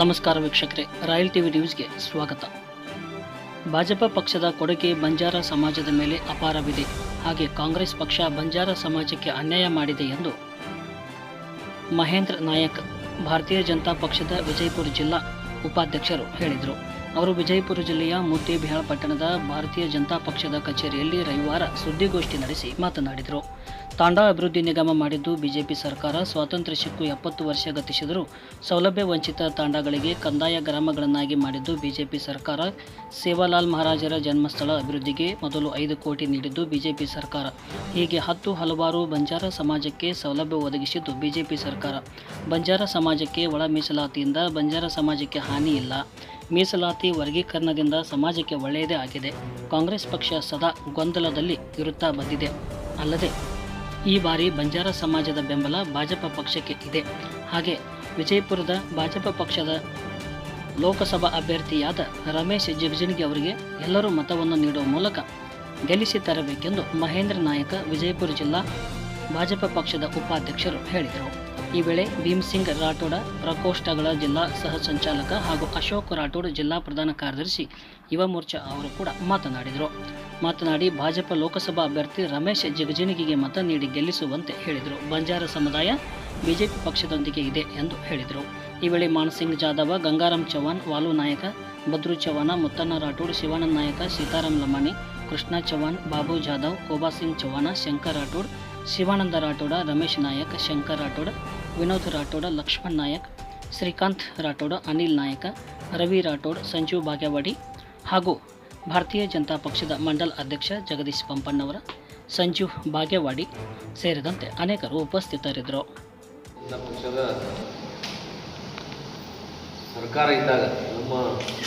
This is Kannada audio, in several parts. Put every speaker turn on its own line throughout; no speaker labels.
ನಮಸ್ಕಾರ ವೀಕ್ಷಕರೇ, ರಾಯಲ್ ಟಿವಿ ನ್ಯೂಸ್ಗೆ ಸ್ವಾಗತ. ಭಾಜಪ ಪಕ್ಷದ ಕೊಡುಗೆ ಬಂಜಾರ ಸಮಾಜದ ಮೇಲೆ ಅಪಾರವಿದೆ. ಹಾಗೆ ಕಾಂಗ್ರೆಸ್ ಪಕ್ಷ ಬಂಜಾರ ಸಮಾಜಕ್ಕೆ ಅನ್ಯಾಯ ಮಾಡಿದೆ ಎಂದು ಮಹೇಂದ್ರ ನಾಯಕ್, ಭಾರತೀಯ ಜನತಾ ಪಕ್ಷದ ವಿಜಯಪುರ ಜಿಲ್ಲಾ ಉಪಾಧ್ಯಕ್ಷರು ಹೇಳಿದರು. ಅವರು ವಿಜಯಪುರ ಜಿಲ್ಲೆಯ ಮುದ್ದೇಬಿಹಾಳ್ ಪಟ್ಟಣದ ಭಾರತೀಯ ಜನತಾ ಪಕ್ಷದ ಕಚೇರಿಯಲ್ಲಿ ರವಿವಾರ ಸುದ್ದಿಗೋಷ್ಠಿ ನಡೆಸಿ ಮಾತನಾಡಿದರು. ತಾಂಡಾ ಅಭಿವೃದ್ಧಿ ನಿಗಮ ಮಾಡಿದ್ದು ಬಿಜೆಪಿ ಸರ್ಕಾರ ಸ್ವಾತಂತ್ರ್ಯ ಸಿಕ್ಕು ಎಪ್ಪತ್ತು ವರ್ಷ ಗತಿಸಿದರೂ ಸೌಲಭ್ಯ ವಂಚಿತ ತಾಂಡಾಗಳಿಗೆ ಕಂದಾಯ ಗ್ರಾಮಗಳನ್ನಾಗಿ ಮಾಡಿದ್ದು ಬಿಜೆಪಿ ಸರ್ಕಾರ ಸೇವಾಲಾಲ್ ಮಹಾರಾಜರ ಜನ್ಮಸ್ಥಳ ಅಭಿವೃದ್ಧಿಗೆ ಮೊದಲು ಐದು ಕೋಟಿ ನೀಡಿದ್ದು ಬಿಜೆಪಿ ಸರ್ಕಾರ. ಹೀಗೆ ಹತ್ತು ಹಲವಾರು ಬಂಜಾರ ಸಮಾಜಕ್ಕೆ ಸೌಲಭ್ಯ ಒದಗಿಸಿದ್ದು ಬಿಜೆಪಿ ಸರ್ಕಾರ. ಬಂಜಾರ ಸಮಾಜಕ್ಕೆ ಒಳ ಮೀಸಲಾತಿಯಿಂದ ಬಂಜಾರ ಸಮಾಜಕ್ಕೆ ಹಾನಿ ಇಲ್ಲ. ಮೀಸಲಾತಿ ವರ್ಗೀಕರಣದಿಂದ ಸಮಾಜಕ್ಕೆ ಒಳ್ಳೆಯದೇ ಆಗಿದೆ. ಕಾಂಗ್ರೆಸ್ ಪಕ್ಷ ಸದಾ ಗೊಂದಲದಲ್ಲಿ ಇರುತ್ತಾ ಬಂದಿದೆ. ಅಲ್ಲದೆ, ಈ ಬಾರಿ ಬಂಜಾರ ಸಮಾಜದ ಬೆಂಬಲ ಭಾಜಪ ಪಕ್ಷಕ್ಕೆ ಇದೆ. ಹಾಗೆ ವಿಜಯಪುರದ ಭಾಜಪ ಪಕ್ಷದ ಲೋಕಸಭಾ ಅಭ್ಯರ್ಥಿಯಾದ ರಮೇಶ್ ಜಿಗಜಿಣಗಿ ಅವರಿಗೆ ಎಲ್ಲರೂ ಮತವನ್ನು ನೀಡುವ ಮೂಲಕ ಗೆಲ್ಲಿಸಿ ತರಬೇಕೆಂದು ಮಹೇಂದ್ರ ನಾಯಕ ವಿಜಯಪುರ ಜಿಲ್ಲಾ ಭಾಜಪ ಪಕ್ಷದ ಉಪಾಧ್ಯಕ್ಷರು ಹೇಳಿದರು. ಈ ವೇಳೆ ಭೀಮ್ಸಿಂಗ್ ರಾಠೋಡ, ಪ್ರಕೋಷ್ಠಗಳ ಜಿಲ್ಲಾ ಸಹ ಸಂಚಾಲಕ ಹಾಗೂ ಅಶೋಕ್ ರಾಠೋಡ್ ಜಿಲ್ಲಾ ಪ್ರಧಾನ ಕಾರ್ಯದರ್ಶಿ ಯುವ ಮೋರ್ಚಾ ಅವರು ಕೂಡ ಮಾತನಾಡಿದರು. ಮಾತನಾಡಿ ಭಾಜಪ ಲೋಕಸಭಾ ಅಭ್ಯರ್ಥಿ ರಮೇಶ್ ಜಿಗಜಿಣಗಿಗೆ ಮತ ನೀಡಿ ಗೆಲ್ಲಿಸುವಂತೆ ಹೇಳಿದರು. ಬಂಜಾರ ಸಮುದಾಯ ಬಿಜೆಪಿ ಪಕ್ಷದೊಂದಿಗೆ ಇದೆ ಎಂದು ಹೇಳಿದರು. ಈ ವೇಳೆ ಮಾನಸಿಂಗ್ ಜಾಧವ, ಗಂಗಾರಾಮ್ ಚೌಹಾಣ್, ವಾಲು ನಾಯಕ, ಬದ್ರು ಚೌಹಾಣ, ಮುತ್ತಣ್ಣ ರಾಠೋಡ್ ಶಿವಾನಂದ ನಾಯಕ, ಸೀತಾರಾಮ್ ಲಮಾಣಿ, ಕೃಷ್ಣ ಚೌಹಾಣ್, ಬಾಬು ಜಾಧವ್ ಕೋಬಾ ಸಿಂಗ್ ಚೌಹಾಣ, ಶಂಕರ್ ರಾಠೋಡ್, ಶಿವಾನಂದ ರಾಠೋಡ, ರಮೇಶ್ ನಾಯಕ್, ಶಂಕರ್ ರಾಠೋಡ್ ವಿನೋದ್ ರಾಠೋಡ, ಲಕ್ಷ್ಮಣ್ ನಾಯಕ್, ಶ್ರೀಕಾಂತ್ ರಾಠೋಡ, ಅನಿಲ್ ನಾಯಕ, ರವಿ ರಾಠೋಡ್ ಸಂಜೀವ್ ಭಾಗ್ಯವಾಡಿ ಹಾಗೂ ಭಾರತೀಯ ಜನತಾ ಪಕ್ಷದ ಮಂಡಲ ಅಧ್ಯಕ್ಷ ಜಗದೀಶ್ ಪಂಪಣ್ಣವರ ಸಂಜೀವ್ ಭಾಗ್ಯವಾಡಿ ಸೇರಿದಂತೆ ಅನೇಕರು ಉಪಸ್ಥಿತರಿದ್ದರು.
ಸರ್ಕಾರ ಇದ್ದಾಗ ನಮ್ಮ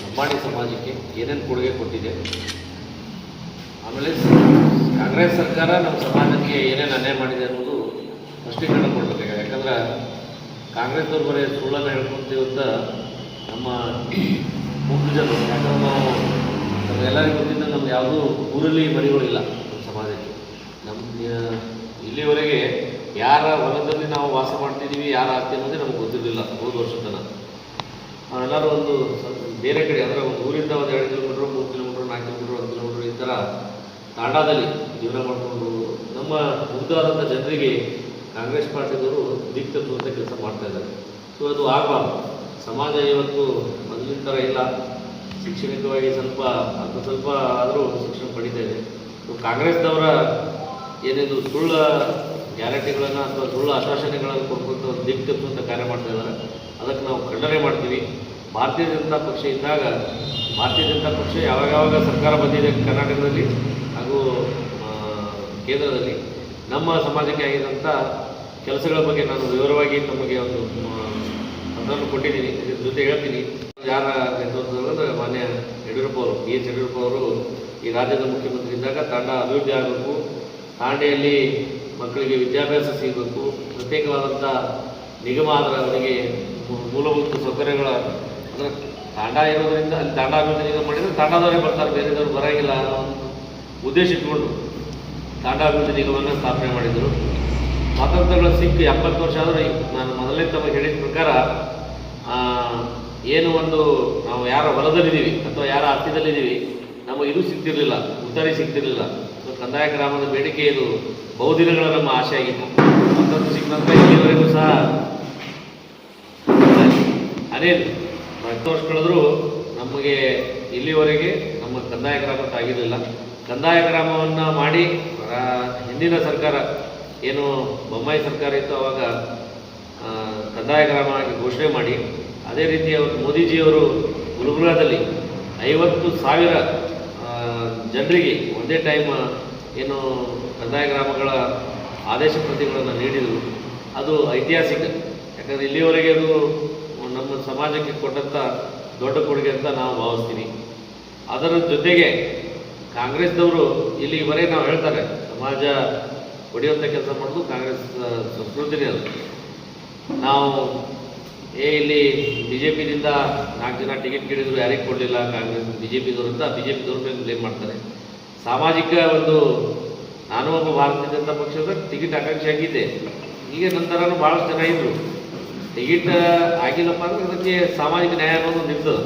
ಲಂಬಾಣಿ ಸಮಾಜಕ್ಕೆ ಏನೇನು ಕೊಡುಗೆ ಕೊಟ್ಟಿದೆ, ಆಮೇಲೆ ಕಾಂಗ್ರೆಸ್ ಸರ್ಕಾರ ನಮ್ಮ ಸಮಾಜಕ್ಕೆ ಏನೇನು ಅನ್ಯಾಯ ಮಾಡಿದೆ ಅನ್ನೋದು ಸ್ಪಷ್ಟೀಕರಣ ಕೊಡಬೇಕಾಗಿದೆ ಯಾಕಂದ್ರೆ ಕಾಂಗ್ರೆಸ್ನವ್ರು ಬರೀ ಸುಳ್ಳನ್ನು ಹೇಳ್ಕೊಂತೀವಿ ಅಂತ ನಮ್ಮ ಜನರು ಯಾಕಂದ್ರೆ ನಾವು ನಮ್ಗೆಲ್ಲರಿಗೂ ಗೊತ್ತಿದ್ದ ನಮ್ಗೆ ಯಾವುದೂ ಊರಲ್ಲಿ ಮರಿಗಳಿಲ್ಲ ನಮ್ಮ ಸಮಾಜಕ್ಕೆ. ನಮ್ಮ ಇಲ್ಲಿವರೆಗೆ ಯಾರ ಹೊಲದಲ್ಲಿ ನಾವು ವಾಸ ಮಾಡ್ತಿದ್ದೀವಿ, ಯಾರ ಆಸ್ತಿ ಅನ್ನೋದೇ ನಮ್ಗೆ ಗೊತ್ತಿರಲಿಲ್ಲ ಹೋದ ವರ್ಷದ ತನಕ. ನಾವೆಲ್ಲರೂ ಒಂದು ಬೇರೆ ಕಡೆ ಅಂದರೆ ಒಂದು ಊರಿಂದ ಒಂದು ಎರಡು ಕಿಲೋಮೀಟ್ರ್, ಮೂರು ಕಿಲೋಮೀಟ್ರ್, ನಾಲ್ಕು ಕಿಲೋಮೀಟ್ರ್, ಒಂದು ಕಿಲೋಮೀಟ್ರ್ ಈ ಥರ ತಾಂಡಾದಲ್ಲಿ ಜೀವನ ಮಾಡಿಕೊಂಡು ನಮ್ಮ ಮುಗ್ಧವಾದಂಥ ಜನರಿಗೆ ಕಾಂಗ್ರೆಸ್ ಪಾರ್ಟಿದವರು ದಿಕ್ಕು ತೋರಿಸ ಕೆಲಸ ಮಾಡ್ತಾ ಇದ್ದಾರೆ. ಸೊ ಅದು ಆಗಬಾರ್ದು. ಸಮಾಜ ಇವತ್ತು ಮೊದಲಿನ ಥರ ಇಲ್ಲ. ಶೈಕ್ಷಣಿಕವಾಗಿ ಸ್ವಲ್ಪ ಅದು ಸ್ವಲ್ಪ ಆದರೂ ಶಿಕ್ಷಣ ಪಡಿತಾ ಇದೆ. ಸೊ ಕಾಂಗ್ರೆಸ್ನವರ ಏನೇನು ಸುಳ್ಳು ಗ್ಯಾರಂಟಿಗಳನ್ನು ಅಥವಾ ಸುಳ್ಳು ಆಶ್ವಾಸನೆಗಳನ್ನು ಕೊಡ್ಕೊಂತ ಒಂದು ದಿಕ್ಕು ತಪ್ಪುವಂಥ ಕಾರ್ಯ ಮಾಡ್ತಾ ಇದ್ದಾರೆ. ಅದಕ್ಕೆ ನಾವು ಖಂಡನೆ ಮಾಡ್ತೀವಿ. ಭಾರತೀಯ ಜನತಾ ಪಕ್ಷ ಇದ್ದಾಗ, ಭಾರತೀಯ ಜನತಾ ಪಕ್ಷ ಯಾವಾಗ ಯಾವಾಗ ಸರ್ಕಾರ ಬಂದಿದೆ ಕರ್ನಾಟಕದಲ್ಲಿ ಹಾಗೂ ಕೇಂದ್ರದಲ್ಲಿ ನಮ್ಮ ಸಮಾಜಕ್ಕೆ ಆಗಿದಂಥ ಕೆಲಸಗಳ ಬಗ್ಗೆ ನಾನು ವಿವರವಾಗಿ ತಮಗೆ ಒಂದು ಅದನ್ನು ಕೊಟ್ಟಿದ್ದೀನಿ. ಇದ್ರ ಜೊತೆ ಹೇಳ್ತೀನಿ. ಯಾರ ನೇತೃತ್ವದಲ್ಲಿ ಅಂದರೆ ಮಾನ್ಯ ಯಡಿಯೂರಪ್ಪ ಅವರು, ಬಿ ಎಸ್ ಯಡಿಯೂರಪ್ಪ ಅವರು ಈ ರಾಜ್ಯದ ಮುಖ್ಯಮಂತ್ರಿ ಇದ್ದಾಗ ತಂಡ ಅಭಿವೃದ್ಧಿ ಆಗಬೇಕು, ತಾಂಡೆಯಲ್ಲಿ ಮಕ್ಕಳಿಗೆ ವಿದ್ಯಾಭ್ಯಾಸ ಸಿಗಬೇಕು, ಪ್ರತ್ಯೇಕವಾದಂಥ ನಿಗಮ ಆದರೆ ಅವರಿಗೆ ಮೂಲಭೂತ ಸೌಕರ್ಯಗಳ ಅಂದರೆ ತಾಂಡ ಇರೋದರಿಂದ, ಅಲ್ಲಿ ತಾಂಡ ಅಭಿವೃದ್ಧಿ ನಿಗಮ ಮಾಡಿದರೆ ತಾಂಡದವರೇ ಬರ್ತಾರೆ ಬೇರೆದವರು ಬರೋಂಗಿಲ್ಲ ಉದ್ದೇಶ ಇಟ್ಕೊಂಡು ತಾಂಡ ಅಭಿವೃದ್ಧಿ ನಿಗಮವನ್ನು ಸ್ಥಾಪನೆ ಮಾಡಿದರು. ಸ್ವಾತಂತ್ರ್ಯಗಳು ಸಿಕ್ಕ ಎಪ್ಪತ್ತು ವರ್ಷ ಆದರೂ ನಾನು ಮೊದಲನೇ ತಮಗೆ ಹೇಳಿದ ಪ್ರಕಾರ ಏನು ಒಂದು ನಾವು ಯಾರ ಹೊಲದಲ್ಲಿದ್ದೀವಿ ಅಥವಾ ಯಾರ ಹತ್ತಿದಲ್ಲಿದ್ದೀವಿ, ನಮಗೆ ಇದು ಸಿಗ್ತಿರಲಿಲ್ಲ, ಉತ್ತರಿ ಸಿಗ್ತಿರಲಿಲ್ಲ. ಕಂದಾಯ ಗ್ರಾಮದ ಬೇಡಿಕೆ ಇದು ಬಹುದಿನಗಳ ನಮ್ಮ ಆಶೆ ಆಗಿತ್ತು. ಸ್ವಾತಂತ್ರ್ಯ ಸಿಕ್ಕ ನಂತರ ಇಲ್ಲಿವರೆಗೂ ಸಹ ಅನೇಕ ಹತ್ತು ವರ್ಷ ಕಳೆದರೂ ನಮಗೆ ಇಲ್ಲಿವರೆಗೆ ನಮ್ಮ ಕಂದಾಯ ಗ್ರಾಮ ಆಗಿರಲಿಲ್ಲ ಕಂದಾಯ ಗ್ರಾಮವನ್ನು ಮಾಡಿ ಹಿಂದಿನ ಸರ್ಕಾರ ಏನು ಬೊಮ್ಮಾಯಿ ಸರ್ಕಾರ ಇತ್ತು, ಅವಾಗ ಕಂದಾಯ ಗ್ರಾಮ ಆಗಿ ಘೋಷಣೆ ಮಾಡಿ, ಅದೇ ರೀತಿ ಅವರು ಮೋದಿಜಿಯವರು ಗುಲ್ಬರ್ಗಾದಲ್ಲಿ ಐವತ್ತು ಸಾವಿರ ಜನರಿಗೆ ಒಂದೇ ಟೈಮ್ ಏನು ಕಂದಾಯ ಗ್ರಾಮಗಳ ಆದೇಶ ಪ್ರತಿಗಳನ್ನು ನೀಡಿದರು. ಅದು ಐತಿಹಾಸಿಕ, ಯಾಕಂದರೆ ಇಲ್ಲಿಯವರೆಗೆ ಅದು ನಮ್ಮ ಸಮಾಜಕ್ಕೆ ಕೊಟ್ಟಂಥ ದೊಡ್ಡ ಕೊಡುಗೆ ಅಂತ ನಾವು ಭಾವಿಸ್ತೀನಿ ಅದರ ಜೊತೆಗೆ ಕಾಂಗ್ರೆಸ್ದವರು ಇಲ್ಲಿ ಬರೀ ನಾವು ಹೇಳ್ತಾರೆ, ಸಮಾಜ ಹೊಡೆಯುವಂಥ ಕೆಲಸ ಮಾಡೋದು ಕಾಂಗ್ರೆಸ್ ಸಂಸ್ಕೃತಿನೇ ಅದು. ನಾವು ಏ, ಇಲ್ಲಿ ಬಿ ಜೆ ಪಿದಿಂದ ನಾಲ್ಕು ಜನ ಟಿಕೆಟ್ ಕೇಳಿದ್ರು, ಯಾರಿಗೆ ಕೊಡಲಿಲ್ಲ. ಕಾಂಗ್ರೆಸ್ ಬಿ ಜೆ ಪಿದವರು ಅಂತ ಬಿ ಜೆ ಪಿದವ್ರ ಮೇಲೆ ಬ್ಲೇಮ್ ಮಾಡ್ತಾರೆ. ಸಾಮಾಜಿಕ ಒಂದು, ನಾನು ಒಬ್ಬ ಭಾರತೀಯ ಜನತಾ ಪಕ್ಷದ ಟಿಕೆಟ್ ಆಕಾಂಕ್ಷಿ ಆಗಿದ್ದೆ. ಈಗ ನಂತರನೂ ಭಾಳಷ್ಟು ಜನ ಇದ್ದರು ಟಿಕೆಟ್ ಆಗಿಲ್ಲಪ್ಪ ಅಂದ್ರೆ ಅದಕ್ಕೆ ಸಾಮಾಜಿಕ ನ್ಯಾಯ ಅನ್ನೋದು ನಿಲ್ತದೆ.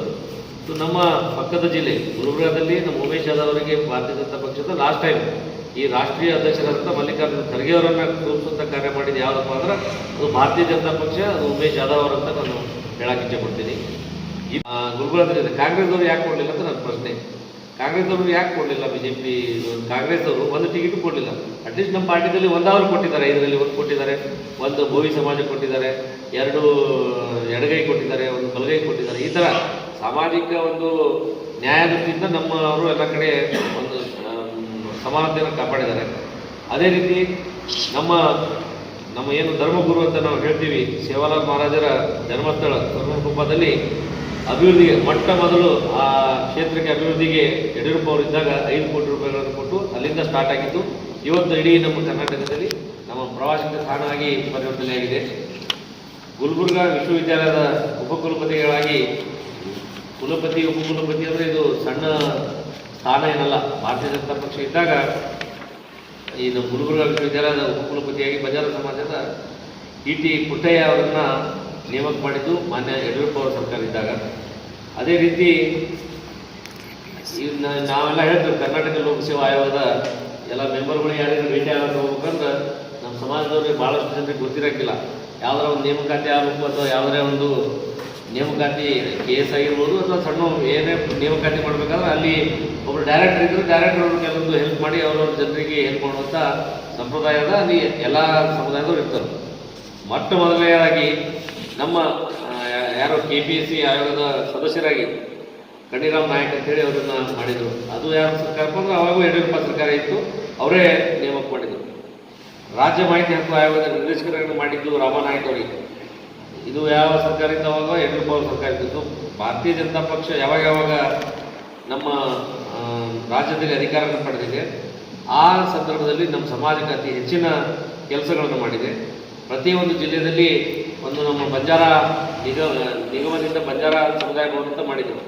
ಇದು ನಮ್ಮ ಪಕ್ಕದ ಜಿಲ್ಲೆ ಗುಲ್ಬರ್ಗಾದಲ್ಲಿ ನಮ್ಮ ಉಮೇಶ್ ಯಾದವ್ ಅವರಿಗೆ ಭಾರತೀಯ ಜನತಾ ಪಕ್ಷದ ಲಾಸ್ಟ್ ಟೈಮ್ ಈ ರಾಷ್ಟ್ರೀಯ ಅಧ್ಯಕ್ಷರಾದಂಥ ಮಲ್ಲಿಕಾರ್ಜುನ ಖರ್ಗೆ ಅವರನ್ನ ಕಾರ್ಯ ಮಾಡಿದ್ದು ಯಾವುದಪ್ಪ ಅಂದ್ರೆ ಅದು ಭಾರತೀಯ ಜನತಾ ಪಕ್ಷ ಅದು ಉಮೇಶ್ ಯಾದವ್ ಅವರಂತ ನಾನು ಹೇಳಕ್ಕೆ ಇಚ್ಛೆಪಡ್ತೀನಿ. ಈ ಆ, ಕಾಂಗ್ರೆಸ್ ಅವರು ಯಾಕೆ ಕೊಡಲಿಲ್ಲ ಅಂತ ನನ್ನ ಪ್ರಶ್ನೆ. ಕಾಂಗ್ರೆಸ್ ಅವರು ಯಾಕೆ ಕೊಡಲಿಲ್ಲ ಬಿ ಜೆ ಪಿ ಕಾಂಗ್ರೆಸ್ ಅವರು ಒಂದು ಟಿಕೆಟ್ ಕೊಡಲಿಲ್ಲ. ಅಟ್ಲೀಸ್ಟ್ ನಮ್ಮ ಪಾರ್ಟಿದಲ್ಲಿ ಒಂದಾದ್ರು ಕೊಟ್ಟಿದ್ದಾರೆ ಇದರಲ್ಲಿ ಒಂದು ಕೊಟ್ಟಿದ್ದಾರೆ ಒಂದು ಭೋವಿ ಸಮಾಜ ಕೊಟ್ಟಿದ್ದಾರೆ ಎರಡು ಎಡಗೈ ಕೊಟ್ಟಿದ್ದಾರೆ ಒಂದು ಬಲಗೈ ಕೊಟ್ಟಿದ್ದಾರೆ. ಈ ಥರ ಸಾಮಾಜಿಕ ಒಂದು ನ್ಯಾಯದಿಂದ ದೃಷ್ಟಿಯಿಂದ ನಮ್ಮವರು ಎಲ್ಲ ಕಡೆ ಒಂದು ಸಮಾನತೆಯನ್ನು ಕಾಪಾಡಿದ್ದಾರೆ. ಅದೇ ರೀತಿ ನಮ್ಮ ನಮ್ಮ ಏನು ಧರ್ಮಗುರು ಅಂತ ನಾವು ಹೇಳ್ತೀವಿ, ಸೇವಾಲಾಲ್ ಮಹಾರಾಜರ ಜನ್ಮಸ್ಥಳ ಧರ್ಮಕುಪ್ಪದಲ್ಲಿ ಅಭಿವೃದ್ಧಿಗೆ ಮೊಟ್ಟ ಮೊದಲು ಆ ಕ್ಷೇತ್ರಕ್ಕೆ ಅಭಿವೃದ್ಧಿಗೆ ಯಡಿಯೂರಪ್ಪ ಅವರು ಇದ್ದಾಗ ಐದು ಕೋಟಿ ರೂಪಾಯಿಗಳನ್ನು ಕೊಟ್ಟು ಅಲ್ಲಿಂದ ಸ್ಟಾರ್ಟ್ ಆಗಿತ್ತು ಇವತ್ತು ಇಡೀ ನಮ್ಮ ಕರ್ನಾಟಕದಲ್ಲಿ ನಮ್ಮ ಪ್ರವಾಸಿಗ ಆಗಿ ಪರಿವರ್ತನೆಯಾಗಿದೆ ಗುಲ್ಬುರ್ಗ ವಿಶ್ವವಿದ್ಯಾಲಯದ ಉಪಕುಲಪತಿಗಳಾಗಿ ಕುಲಪತಿ, ಉಪಕುಲಪತಿ ಅಂದರೆ ಇದು ಸಣ್ಣ ಸ್ಥಾನ ಏನಲ್ಲ. ಭಾರತೀಯ ಜನತಾ ಪಕ್ಷ ಇದ್ದಾಗ ಈ ನಮ್ಮ ಗುರುಗುರು ವಿಶ್ವವಿದ್ಯಾಲಯದ ಉಪಕುಲಪತಿಯಾಗಿ ಬಜಾರ ಸಮಾಜದ ಇ ಟಿ ಪುಟ್ಟಯ್ಯ ಅವರನ್ನ ನೇಮಕ ಮಾಡಿದ್ದು ಮಾನ್ಯ ಯಡಿಯೂರಪ್ಪ ಅವರ ಸರ್ಕಾರ ಇದ್ದಾಗ. ಅದೇ ರೀತಿ ನಾವೆಲ್ಲ ಹೇಳ್ತೀವಿ, ಕರ್ನಾಟಕ ಲೋಕಸೇವಾ ಆಯೋಗದ ಎಲ್ಲ ಮೆಂಬರ್ಗಳು ಯಾರಿಗೂ ಭೇಟಿ ಆಗಕ್ಕೆ ಹೋಗ್ಬೇಕಂದ್ರೆ ನಮ್ಮ ಸಮಾಜದವ್ರಿಗೆ ಭಾಳಷ್ಟು ಜನರಿಗೆ ಗೊತ್ತಿರೋಕ್ಕಿಲ್ಲ. ಯಾವ್ದಾರ ಒಂದು ನೇಮಕಾತಿ ಆಗಬೇಕು ಅಥವಾ ಯಾವುದೇ ಒಂದು ನೇಮಕಾತಿ ಕೇಸ್ ಆಗಿರ್ಬೋದು ಅಥವಾ ಸಣ್ಣ ಏನೇ ನೇಮಕಾತಿ ಮಾಡಬೇಕಾದ್ರೆ ಅಲ್ಲಿ ಒಬ್ಬರು ಡೈರೆಕ್ಟರ್ ಇದ್ದರು ಡೈರೆಕ್ಟರ್ ಅವ್ರ ಕೆಲವೊಂದು ಹೆಲ್ಪ್ ಮಾಡಿ ಅವ್ರವ್ರ ಜನರಿಗೆ ಹೆಲ್ಪ್ ಮಾಡುವಂಥ ಸಂಪ್ರದಾಯದ ಅಲ್ಲಿ ಎಲ್ಲ ಸಮುದಾಯದವ್ರು ಇರ್ತಾರೆ. ಮೊಟ್ಟ ಮೊದಲನೆಯದಾಗಿ ನಮ್ಮ ಯಾರು ಕೆ ಪಿ ಎಸ್ ಸಿ ಆಯೋಗದ ಸದಸ್ಯರಾಗಿ ಕಣಿರಾಮ್ ನಾಯಕ್ ಅಂತೇಳಿ ಅವರನ್ನ ಮಾಡಿದರು. ಅದು ಯಾರು ಸರ್ಕಾರ ಅಂದ್ರೆ ಅವಾಗೂ ಯಡಿಯೂರಪ್ಪ ಸರ್ಕಾರ ಇತ್ತು, ಅವರೇ ನೇಮಕ ಮಾಡಿದರು. ರಾಜ್ಯ ಮಾಹಿತಿ ಹಕ್ಕು ಆಯೋಗದ ನಿರ್ದೇಶಕರನ್ನು ಮಾಡಿದ್ದು ರಾಮನಾಯಕ್ ಅವರಿಗೆ. ಇದು ಯಾವ ಸರ್ಕಾರದಿಂದ ಅವಾಗ ಯಡಿಯೂರಪ್ಪ ಅವರ ಸರ್ಕಾರ ಇದ್ದು ಭಾರತೀಯ ಜನತಾ ಪಕ್ಷ ಯಾವಾಗ ಯಾವಾಗ ನಮ್ಮ ರಾಜ್ಯದಲ್ಲಿ ಅಧಿಕಾರವನ್ನು ಪಡೆದಿದೆ, ಆ ಸಂದರ್ಭದಲ್ಲಿ ನಮ್ಮ ಸಮಾಜಕ್ಕೆ ಅತಿ ಹೆಚ್ಚಿನ ಕೆಲಸಗಳನ್ನು ಮಾಡಿದೆ. ಪ್ರತಿಯೊಂದು ಜಿಲ್ಲೆಯಲ್ಲಿ ಒಂದು ನಮ್ಮ ಬಂಜಾರ ನಿಗಮ ನಿಗಮದಿಂದ ಬಂಜಾರ ಸಮುದಾಯ ಭವನ ಅಂತ ಮಾಡಿದ್ದೆವು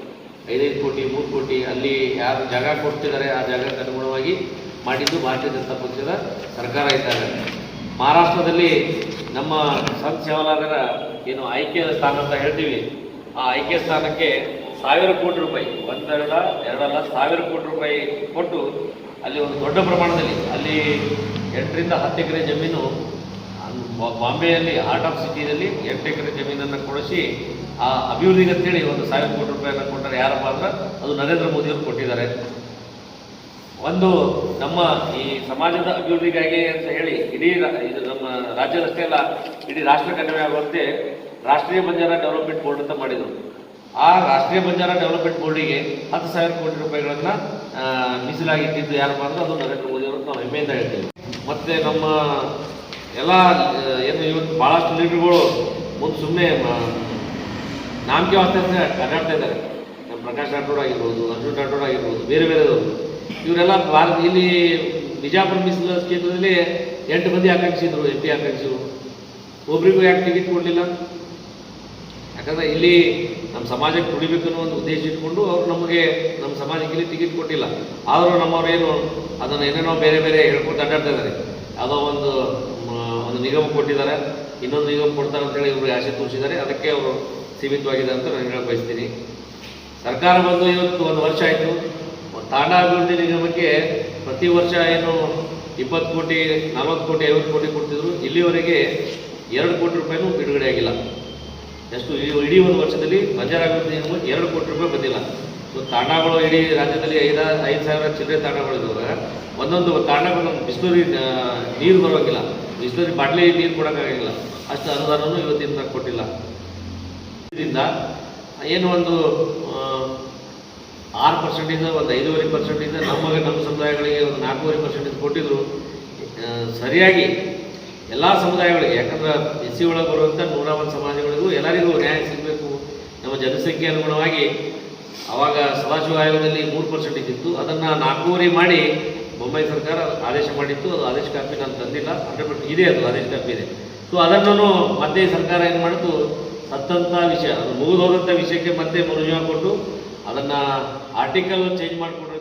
ಐದೈದು ಕೋಟಿ, ಮೂರು ಕೋಟಿ, ಅಲ್ಲಿ ಯಾರು ಜಾಗ ಕೊಡ್ತಿದ್ದಾರೆ, ಆ ಜಾಗಕ್ಕೆ ಅನುಗುಣವಾಗಿ ಮಾಡಿದ್ದು ಭಾರತೀಯ ಜನತಾ ಪಕ್ಷದ ಸರ್ಕಾರ ಇದ್ದಾಗ ಮಹಾರಾಷ್ಟ್ರದಲ್ಲಿ ನಮ್ಮ ಸಂತ ಸೇವಾಲಾದರ ಏನು ಆಯ್ಕೆ ಸ್ಥಾನ ಅಂತ ಹೇಳ್ತೀವಿ. ಆ ಆಯ್ಕೆ ಸ್ಥಾನಕ್ಕೆ ಸಾವಿರ ಕೋಟಿ ರೂಪಾಯಿ, ಒಂದೆರಡ, ಎರಡಲ್ಲ ಸಾವಿರ ಕೋಟಿ ರೂಪಾಯಿ ಕೊಟ್ಟು ಅಲ್ಲಿ ಒಂದು ದೊಡ್ಡ ಪ್ರಮಾಣದಲ್ಲಿ ಅಲ್ಲಿ ಎಂಟರಿಂದ ಹತ್ತು ಎಕರೆ ಜಮೀನು ಬಾಂಬೆಯಲ್ಲಿ ಹಾರ್ಟ್ ಆಫ್ ಸಿಟಿಯಲ್ಲಿ ಎಂಟು ಎಕರೆ ಜಮೀನನ್ನು ಕೊಡಿಸಿ ಆ ಅಭಿವೃದ್ಧಿಗೆ ಅಂತೇಳಿ ಒಂದು ಸಾವಿರ ಕೋಟಿ ರೂಪಾಯಿಯನ್ನು ಕೊಟ್ಟರೆ ಯಾರಪ್ಪ ಅಂದ್ರೆ ಅದು ನರೇಂದ್ರ ಮೋದಿಯವರು ಕೊಟ್ಟಿದ್ದಾರೆ. ಒಂದು ನಮ್ಮ ಈ ಸಮಾಜದ ಅಭಿವೃದ್ಧಿಗಾಗಿ ಅಂತ ಹೇಳಿ ಇಡೀ ಇದು ನಮ್ಮ ರಾಜ್ಯದಷ್ಟೇ ಅಲ್ಲ, ಇಡೀ ರಾಷ್ಟ್ರ ಕಡಿಮೆ ಆಗುವಂತೆ ರಾಷ್ಟ್ರೀಯ ಬಂಜಾರ ಡೆವಲಪ್ಮೆಂಟ್ ಬೋರ್ಡ್ ಅಂತ ಮಾಡಿದರು. ಆ ರಾಷ್ಟ್ರೀಯ ಬಂಜಾರ ಡೆವಲಪ್ಮೆಂಟ್ ಬೋರ್ಡಿಗೆ ಹತ್ತು ಸಾವಿರ ಕೋಟಿ ರೂಪಾಯಿಗಳನ್ನ ಮೀಸಲಾಗಿಟ್ಟಿದ್ದು ಯಾರು ಮಾಡಿದ್ರು ಅದು ನರೇಂದ್ರ ಮೋದಿ ಅವರು ನಾವು ಹೆಮ್ಮೆಯಿಂದ ಹೇಳ್ತೀವಿ. ಮತ್ತೆ ನಮ್ಮ ಎಲ್ಲ ಏನು ಇವತ್ತು ಭಾಳಷ್ಟು ಲೀಡರ್ಗಳು ಮುಂದೆ ಸುಮ್ಮನೆ ನಾಮಕೆ ವಾಸ್ತೆ ಅಂತ ಇದ್ದಾರೆ. ಪ್ರಕಾಶ್ ರಾಠೋಡ್ ಆಗಿರ್ಬೋದು, ಅರ್ಜುನ್ ರಾಠೋಡ್ ಆಗಿರ್ಬೋದು, ಬೇರೆ ಬೇರೆದವರು ಇವರೆಲ್ಲ ಭಾರತ ಇಲ್ಲಿ ಬಿಜಾಪುರ ಮೀಸಲು ಕ್ಷೇತ್ರದಲ್ಲಿ ಎಂಟು ಮಂದಿ ಆಕಾಂಕ್ಷಿದ್ರು ಎಂ ಪಿ ಆಕಾಂಕ್ಷಿರು ಒಬ್ರಿಗೂ ಯಾಕೆ ಟಿಕೆಟ್ ಕೊಡಲಿಲ್ಲ? ಯಾಕಂದ್ರೆ ಇಲ್ಲಿ ನಮ್ಮ ಸಮಾಜಕ್ಕೆ ಕುಡಿಬೇಕು ಅನ್ನೋ ಒಂದು ಉದ್ದೇಶ ಇಟ್ಕೊಂಡು ಅವರು ನಮಗೆ, ನಮ್ಮ ಸಮಾಜಕ್ಕೆ ಇಲ್ಲಿ ಟಿಕೆಟ್ ಕೊಟ್ಟಿಲ್ಲ. ಆದರೂ ನಮ್ಮವ್ರು ಏನು, ಅದನ್ನು ಏನೇನೋ ಬೇರೆ ಬೇರೆ ಹೇಳ್ಕೊಂಡು ಅಡ್ಡಾಡ್ತಾ ಇದ್ದಾರೆ. ಯಾವುದೋ ಒಂದು ಒಂದು ನಿಗಮ ಕೊಟ್ಟಿದ್ದಾರೆ. ಇನ್ನೊಂದು ನಿಗಮ ಕೊಡ್ತಾರೆ ಅಂತೇಳಿ ಇವರು ಆಸೆ ತೋರಿಸಿದ್ದಾರೆ. ಅದಕ್ಕೆ ಅವರು ಸೀಮಿತವಾಗಿದೆ ಅಂತ ನಾನು ಹೇಳಕ್ ಬಯಸ್ತೀನಿ. ಸರ್ಕಾರ ಬಂದು ಇವತ್ತು ಒಂದು ವರ್ಷ ಆಯಿತು. ತಾಂಡಾ ಅಭಿವೃದ್ಧಿ ನಿಗಮಕ್ಕೆ ಪ್ರತಿ ವರ್ಷ ಏನು ಇಪ್ಪತ್ತು ಕೋಟಿ, ನಲವತ್ತು ಕೋಟಿ, ಐವತ್ತು ಕೋಟಿ ಕೊಡ್ತಿದ್ರು. ಇಲ್ಲಿವರೆಗೆ ಎರಡು ಕೋಟಿ ರೂಪಾಯಿನೂ ಬಿಡುಗಡೆ ಆಗಿಲ್ಲ. ಎಷ್ಟು ಇಡೀ ಒಂದು ವರ್ಷದಲ್ಲಿ ಬಂಜಾರ ಅಭಿವೃದ್ಧಿ ನಿಗಮ ಎರಡು ಕೋಟಿ ರೂಪಾಯಿ ಬಂದಿಲ್ಲ. ಸೊ ತಾಂಡಗಳು ಇಡೀ ರಾಜ್ಯದಲ್ಲಿ ಐದ, ಐದು ಸಾವಿರ ಚಿಲ್ಲರೆ ತಾಂಡಗಳು ಇದ್ದಾವೆ ಒಂದೊಂದು ತಾಂಡಗಳು ನಮ್ಮ ಬಿಸ್ಲರಿ ನೀರು ಬರೋಂಗಿಲ್ಲ ಬಿಸ್ಲರಿ ಬಾಟ್ಲಿ ನೀರು ಕೊಡೋಕ್ಕಾಗಿಲ್ಲ ಅಷ್ಟು ಅನುದಾನವೂ ಇವತ್ತಿನ ಕೊಟ್ಟಿಲ್ಲ. ಇದರಿಂದ ಏನು ಒಂದು ಆರು ಪರ್ಸೆಂಟಿಂದ ಒಂದು ಐದೂವರೆ ಪರ್ಸೆಂಟಿಂದ ನಮಗೆ ನಮ್ಮ ಸಮುದಾಯಗಳಿಗೆ ಒಂದು ನಾಲ್ಕೂವರೆ ಪರ್ಸೆಂಟಿಂದ ಕೊಟ್ಟಿದ್ರು. ಸರಿಯಾಗಿ ಎಲ್ಲ ಸಮುದಾಯಗಳಿಗೆ, ಯಾಕಂದ್ರೆ ಎಸ್ ಸಿ ಒಳಗೆ ಬರುವಂಥ ನೂರ ಒಂದು ಸಮಾಜಗಳಿಗೂ ಎಲ್ಲರಿಗೂ ನ್ಯಾಯ ಸಿಗಬೇಕು. ನಮ್ಮ ಜನಸಂಖ್ಯೆ ಅನುಗುಣವಾಗಿ ಆವಾಗ ಸದಾಶಿವ ಆಯೋಗದಲ್ಲಿ ಮೂರು ಪರ್ಸೆಂಟ್ ಇದ್ದಿತ್ತು ಅದನ್ನು ನಾಲ್ಕೂವರೆ ಮಾಡಿ ಮುಂಬೈ ಸರ್ಕಾರ ಆದೇಶ ಮಾಡಿತ್ತು. ಅದು ಆದೇಶ ಕಾಪಿ ನಾನು ತಂದಿಲ್ಲ. ಹಂಡ್ರೆಡ್ ಪರ್ಸೆಂಟ್ ಇದೆ ಅದು, ಆದೇಶ ಕಾಪಿ ಇದೆ. ಸೊ ಅದನ್ನು ಮತ್ತೆ ಸರ್ಕಾರ ಏನು ಮಾಡಿತು? ಸತ್ತಂಥ ವಿಷಯ, ಅದು ಮುಗಿದೋದಂಥ ವಿಷಯಕ್ಕೆ ಮತ್ತೆ ಮನುಜ ಕೊಟ್ಟು ಅದನ್ನು ಆರ್ಟಿಕಲ್ ಚೇಂಜ್ ಮಾಡಿಕೊಡ್ರೆ